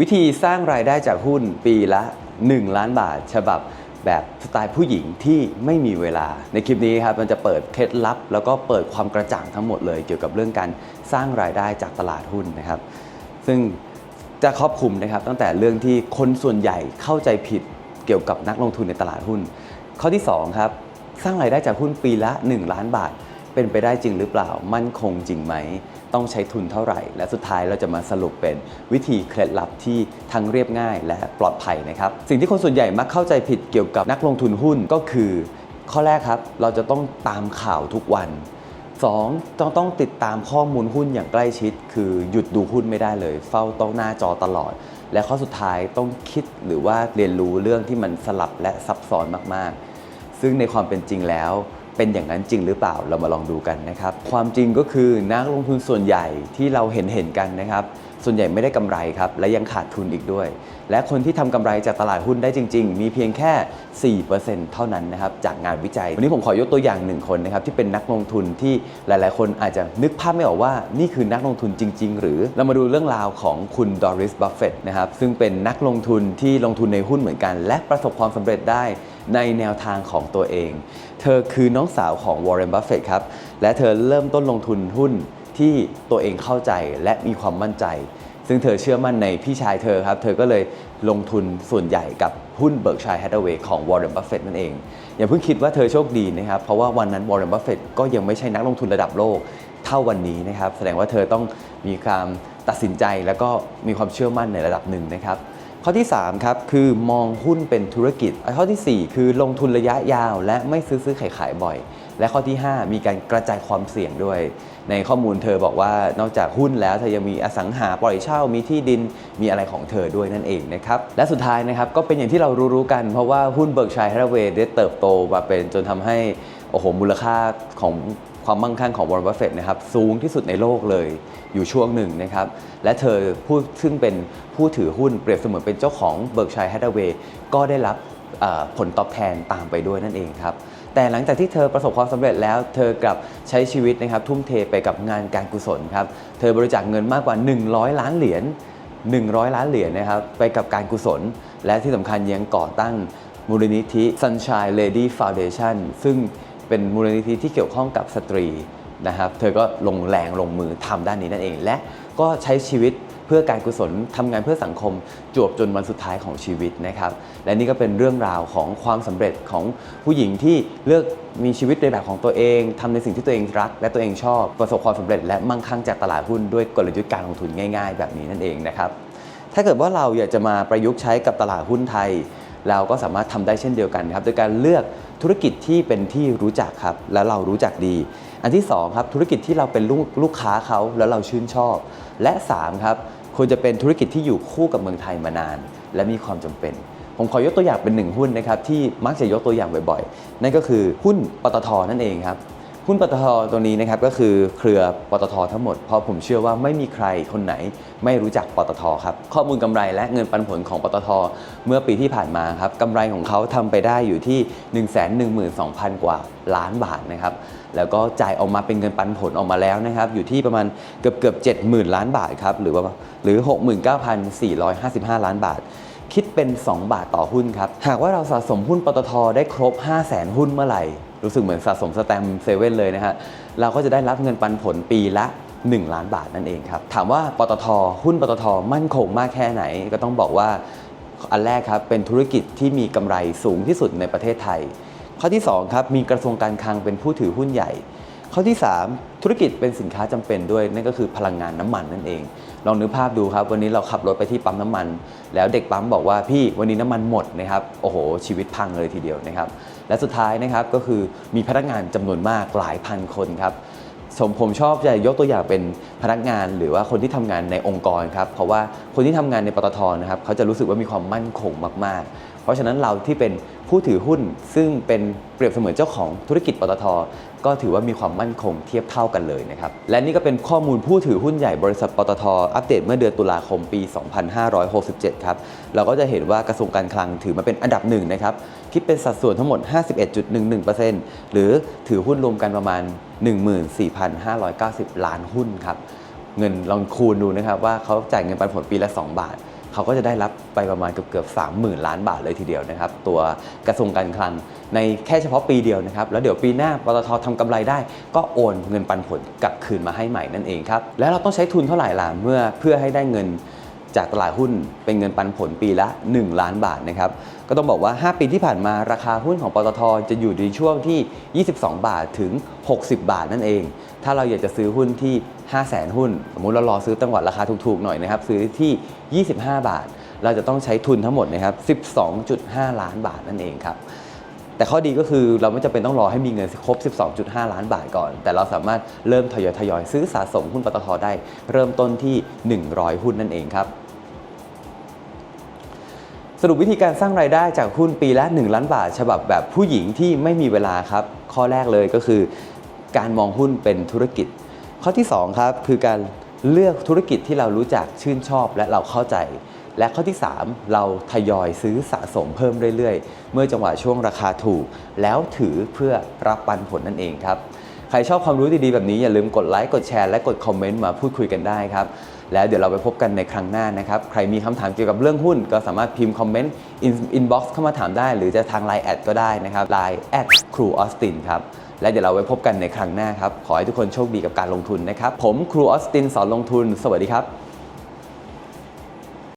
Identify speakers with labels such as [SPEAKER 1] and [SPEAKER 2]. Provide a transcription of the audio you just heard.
[SPEAKER 1] วิธีสร้างรายได้จากหุ้นปีละ 1 ล้านบาท ฉบับแบบสไตล์ผู้หญิงที่ไม่มีเวลา ในคลิปนี้ครับมันจะเปิดเคล็ดลับ แล้วก็เปิดความกระจ่างทั้งหมดเลยเกี่ยวกับเรื่องการสร้างรายได้จากตลาดหุ้นนะครับ ซึ่งจะครอบคลุมนะครับตั้งแต่เรื่องที่คนส่วนใหญ่เข้าใจผิดเกี่ยวกับนักลงทุนในตลาดหุ้น ข้อที่สองครับสร้างรายได้จากหุ้นปีละ 1 ล้านบาท เป็นไปได้จริงหรือเปล่า มั่นคงจริงไหม ต้องใช้ทุนเท่าไหร่ และสุดท้ายเราจะมาสรุปเป็นวิธีเคล็ดลับที่ทั้งเรียบง่ายและปลอดภัยนะครับ สิ่งที่คนส่วนใหญ่มักเข้าใจผิดเกี่ยวกับนักลงทุนหุ้นก็คือ ข้อแรกครับ เราจะต้องตามข่าวทุกวัน 2. ต้องต้องติดตามข้อมูลหุ้นอย่างใกล้ชิด คือหยุดดูหุ้นไม่ได้เลย เฝ้าต้องหน้าจอตลอด และข้อสุดท้ายต้องคิดหรือว่าเรียนรู้เรื่องที่มันสลับและซับซ้อนมากๆ ซึ่งในความเป็นจริงแล้ว เป็นอย่างนั้นจริงหรือเปล่าเรามาลองดูกันนะครับ ความจริงก็คือนักลงทุนส่วนใหญ่ที่เราเห็นเห็นกันนะครับ ส่วนใหญ่ไม่ได้กำไรครับ และยังขาดทุนอีกด้วย และคนที่ทำกำไรจากตลาดหุ้นได้จริง ๆ มีเพียงแค่ 4%เท่านั้นนะครับจากงานวิจัย วันนี้ผมขอยกตัวอย่างหนึ่งคนนะครับที่เป็นนักลงทุนที่หลาย ๆ คนอาจจะนึกภาพไม่ออกว่านี่คือนักลงทุนจริง ๆ หรือเรามาดูเรื่องราวของคุณดอริสบัฟเฟตนะครับซึ่งเป็นนักลงทุนที่ลงทุนในหุ้นเหมือนกัน และประสบความสำเร็จได้ ในแนวทางของตัวเอง เธอคือน้องสาวของวอร์เรน บัฟเฟตครับ และเธอเริ่มต้นลงทุนหุ้นที่ตัวเองเข้าใจและมีความมั่นใจ ซึ่งเธอเชื่อมั่นในพี่ชายเธอครับ เธอก็เลยลงทุนส่วนใหญ่กับหุ้นเบิร์กชัยแฮ t เวย์ของวอร์เรน บัฟเฟตนั่นเอง อย่าเพิ่งคิดว่าเธอโชคดีนะครับ เพราะว่าวันนั้นวอร์เรน บัฟเฟตก็ยังไม่ใช่นักลงทุนระดับโลกเท่าวันนี้นะครับ แสดงว่าเธอต้องมีความตัดสินใจแล้วก็มีความเชื่อมั่นในระดับหนึ่งนะครับ ข้อที่ 3 ครับ คือมองหุ้นเป็นธุรกิจ ข้อทีสี่ 4 คือลงทุนระยะยาว และไม่ซื้อซื้อขายขายบ่อย และข้อที่ 5 มีการกระจายความเสี่ยงด้วย ในข้อมูลเธอบอกว่านอกจากหุ้นแล้วเธอยังมีอสังหาปล่อยเช่ามีที่ดินมีอะไรของเธอด้วยนั่นเองนะครับ และสุดท้ายนะครับก็เป็นอย่างที่เรารู้ๆกันเพราะว่าหุ้นเบิร์กชัยแฮ t เวย์ได้เติบโตมาเป็นจนทำให้โอ้โหมูลค่าของ ความมั่งคั่งของวอร์เรนบัฟเฟตนะครับสูงที่สุดในโลกเลยอยู่ช่วงหนึ่งนะครับและเธอผู้ซึ่งเป็นผู้ถือหุ้นเปรียบเสมือนเป็นเจ้าของเบิร์กชัยแฮ t เวย์ก็ได้รับผลตอบแทนตามไปด้วยนั่นเองครับแต่หลังจากที่เธอประสบความสำเร็จแล้ว เธอกลับใช้ชีวิตนะครับทุ่มเทไปกับงานการกุศลครับเธอบริจาคเงินมากกว่า 100 ล้านเหรียญ100 ล้านเหรียญนะครับไปกับการกุศล และที่สำคัญยังก่อตั้งมูลนิธิ Sunshine Lady Foundation ซึ่ง เป็นมูลนิธิที่เกี่ยวข้องกับสตรีนะครับ เธอก็ลงแรงลงมือทำด้านนี้นั่นเอง และก็ใช้ชีวิตเพื่อการกุศลทำงานเพื่อสังคมจวบจนวันสุดท้ายของชีวิตนะครับ และนี่ก็เป็นเรื่องราวของความสำเร็จของผู้หญิงที่เลือกมีชีวิตในแบบของตัวเองทำในสิ่งที่ตัวเองรัก และตัวเองชอบประสบความสำเร็จ และมั่งคั่งจากตลาดหุ้นด้วยกลยุทธ์การลงทุนง่าย ๆ แบบนี้นั่นเองนะครับ ถ้าเกิดว่าเราอยากจะมาประยุกต์ใช้กับตลาดหุ้นไทย เราก็สามารถทำได้เช่นเดียวกันครับโดยการเลือก ธุรกิจที่เป็นที่รู้จักครับและเรารู้จักดี อันที่สองครับธุรกิจที่เราเป็นลูกลูกค้าเขาแล้วเราชื่นชอบ และสามครับควรจะเป็นธุรกิจที่อยู่คู่กับเมืองไทยมานาน และมีความจำเป็น ผมขอยกตัวอย่างเป็นหนึ่งหุ้นนะครับที่มักจะยกตัวอย่างบ่อยๆ นั่นก็คือหุ้นปตทนั่นเองครับ หุ้นปตทตัวนี้นะครับก็คือเครือปตททั้งหมด เพราะผมเชื่อว่าไม่มีใครคนไหนไม่รู้จักปตทครับ ข้อมูลกำไรและเงินปันผลของปตทเมื่อปีที่ผ่านมาครับกำไรของเขาทำไปได้อยู่ที่ 112,000 กว่าล้านบาทนะครับแล้วก็จ่ายออกมาเป็นเงินปันผลออกมาแล้วนะครับอยู่ที่ประมาณเกือบเกือบ70,000 ล้านบาทครับหรือว่าหรือ 69,455 ล้านบาทคิดเป็น 2 บาทต่อหุ้นครับ หากว่าเราสะสมหุ้นปตทได้ครบ 5 0 0แสนหุ้นเมื่อไหร่ รู้สึกเหมือนสะสมสแตมเซเว่นเลยนะฮะเราก็จะได้รับเงินปันผลปีละ 1 ล้านบาทนั่นเองครับ ถามว่าปตทหุ้นปตทมั่นคงมากแค่ไหน ก็ต้องบอกว่าอันแรกครับเป็นธุรกิจที่มีกำไรสูงที่สุดในประเทศไทย ข้อที่สองครับมีกระทรวงการคลังเป็นผู้ถือหุ้นใหญ่ ข้อที่ 3 ธุรกิจเป็นสินค้าจำเป็นด้วยนั่นก็คือพลังงานน้ำมันนั่นเอง ลองนึกภาพดูครับ วันนี้เราขับรถไปที่ปั๊มน้ำมัน แล้วเด็กปั๊มบอกว่าพี่วันนี้น้ำมันหมดนะครับโอ้โห ชีวิตพังเลยทีเดียวนะครับ และสุดท้ายนะครับก็คือมีพนักงานจำนวนมากหลายพันคนครับผมผมชอบจะยกตัวอย่างเป็นพนักงานหรือว่าคนที่ทำงานในองค์กรครับเพราะว่าคนที่ทำงานในปตทนะครับเขาจะรู้สึกว่ามีความมั่นคงมากๆ เพราะฉะนั้นเราที่เป็นผู้ถือหุ้นซึ่งเป็นเปรียบเสมือนเจ้าของธุรกิจปตทก็ถือว่ามีความมั่นคงเทียบเท่ากันเลยนะครับ และนี่ก็เป็นข้อมูลผู้ถือหุ้นใหญ่บริษัทปตทอัปเดตเมื่อเดือนตุลาคมปี 2567 ครับ เราก็จะเห็นว่ากระทรวงการคลังถือมาเป็นอันดับหนึ่งนะครับ คิดเป็นสัดส่วนทั้งหมด 51.11%หรือถือหุ้นรวมกันประมาณ 14,590 ล้านหุ้นครับ เงินลองคูณดูนะครับว่าเขาจ่ายเงินปันผลปีละ 2 บาท เขาก็จะได้รับไปประมาณเกือบเกือบสามหมื่นล้านบาทเลยทีเดียวนะครับ ตัวกระทรวงการคลังในแค่เฉพาะปีเดียวนะครับ แล้วเดี๋ยวปีหน้าปตททำกำไรได้ ก็โอนเงินปันผลกลับคืนมาให้ใหม่นั่นเองครับ แล้วเราต้องใช้ทุนเท่าไหร่ล่ะเมื่อเพื่อให้ได้เงิน จากตลาดหุ้นเป็นเงินปันผลปีละ 1 ล้านบาทนะครับก็ต้องบอกว่า 5 ปีที่ผ่านมาราคาหุ้นของปตทจะอยู่ในช่วงที่ 22 บาทถึง 60 บาทนั่นเอง ถ้าเราอยากจะซื้อหุ้นที่ 5 0 0แสนหุ้น สมมุติเรารอซื้อจังหวัดราคาถูกๆหน่อยนะครับซื้อที่ 25 บาท เราจะต้องใช้ทุนทั้งหมดนะครับ 12.5 ล้านบาทนั่นเองครับแต่ข้อดีก็คือเราไม่จำเป็นต้องรอให้มีเงินครบ 12.5 ล้านบาทก่อน แต่เราสามารถเริ่มทยอยทยอยซื้อสะสมหุ้นปตทได้ เริ่มต้นที่ 100 หุ้นนั่นเองครับ สรุปวิธีการสร้างรายได้จากหุ้นปีละ 1 ล้านบาท ฉบับแบบผู้หญิงที่ไม่มีเวลาครับ ข้อแรกเลยก็คือ การมองหุ้นเป็นธุรกิจ ข้อที่2ครับคือการเลือกธุรกิจที่เรารู้จักชื่นชอบและเราเข้าใจ และข้อที่ 3 เราทยอยซื้อสะสมเพิ่มเรื่อยๆ เมื่อจังหวะช่วงราคาถูก แล้วถือเพื่อรับปันผลนั่นเองครับ ใครชอบความรู้ดีๆแบบนี้อย่าลืมกดไลค์กดแชร์และกดคอมเมนต์มาพูดคุยกันได้ครับ แล้วเดี๋ยวเราไปพบกันในครั้งหน้านะครับ ใครมีคำถามเกี่ยวกับเรื่องหุ้น ก็สามารถพิมพ์คอมเมนต์อินบ็อกซ์เข้ามาถามได้ หรือจะทาง Line แอดก็ได้นะครับไลน์แอดครูออสตินครับและเดี๋ยวเราไว้พบกันในครั้งหน้าครับ ขอให้ทุกคนโชคดีกับการลงทุนนะครับ ผมครูออสตินสอนลงทุน สวัสดีครับ